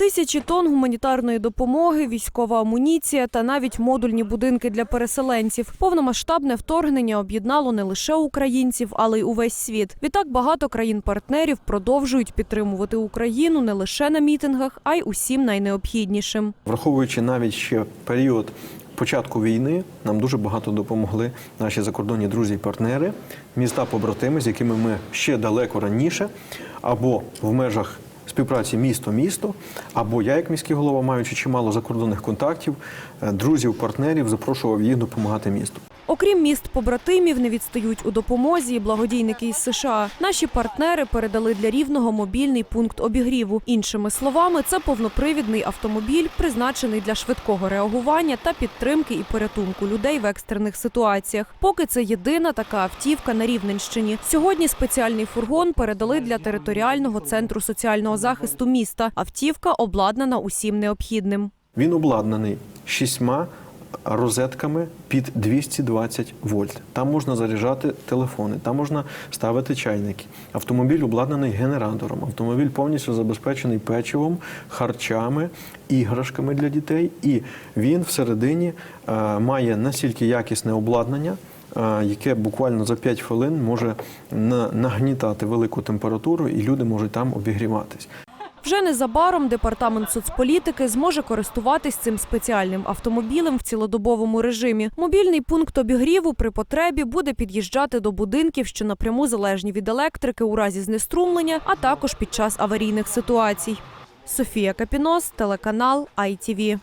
Тисячі тонн гуманітарної допомоги, військова амуніція та навіть модульні будинки для переселенців. Повномасштабне вторгнення об'єднало не лише українців, але й увесь світ. Відтак багато країн-партнерів продовжують підтримувати Україну не лише на мітингах, а й усім найнеобхіднішим. Враховуючи навіть ще період початку війни, нам дуже багато допомогли наші закордонні друзі і партнери, міста побратими, з якими ми ще далеко раніше, або в межах співпраці місто-місто, або я, як міський голова, маючи чимало закордонних контактів, е, друзів, партнерів, запрошував їх допомагати місту. Окрім міст побратимів, не відстають у допомозі благодійники із США. Наші партнери передали для рівного мобільний пункт обігріву. Іншими словами, це повнопривідний автомобіль, призначений для швидкого реагування та підтримки і порятунку людей в екстрених ситуаціях. Поки це єдина така автівка на Рівненщині. Сьогодні спеціальний фургон передали для територіального центру соціального захисту міста. Автівка обладнана усім необхідним. Він обладнаний шістьма розетками під 220 вольт. Там можна заряджати телефони, там можна ставити чайники. Автомобіль обладнаний генератором. Автомобіль повністю забезпечений печивом, харчами, іграшками для дітей. І він всередині е, має настільки якісне обладнання. е, Яке буквально за 5 хвилин може на- нагнітати велику температуру, і люди можуть там обігріватись. Вже незабаром департамент соцполітики зможе користуватись цим спеціальним автомобілем в цілодобовому режимі. Мобільний пункт обігріву при потребі буде під'їжджати до будинків, що напряму залежні від електрики у разі знеструмлення, а також під час аварійних ситуацій. Софія Капінос, телеканал ITV.